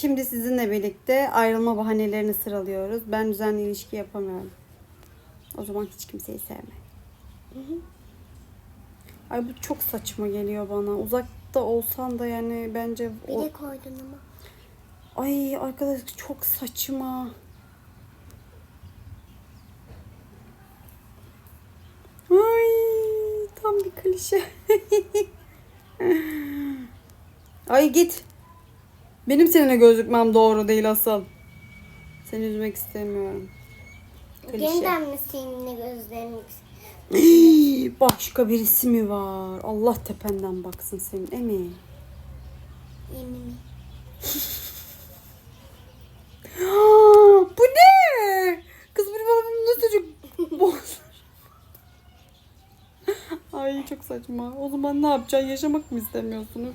Şimdi sizinle birlikte ayrılma bahanelerini sıralıyoruz. Ben düzenli ilişki yapamıyorum. O zaman hiç kimseyi sevme. Ay bu çok saçma geliyor bana. Uzakta olsan da yani bence Bir o... de koydun ama. Ay arkadaş çok saçma. Ay tam bir klişe. Ay git. Benim seninle gözükmem doğru değil asıl. Seni üzmek istemiyorum. Klişe. Yeniden mi seninle gözlerini Başka birisi mi var? Allah tependen baksın senin Emi. yemin Bu ne? Kız benim adamım nasıl çocuk. Ay çok saçma. O zaman ne yapacaksın? Yaşamak mı istemiyorsunuz?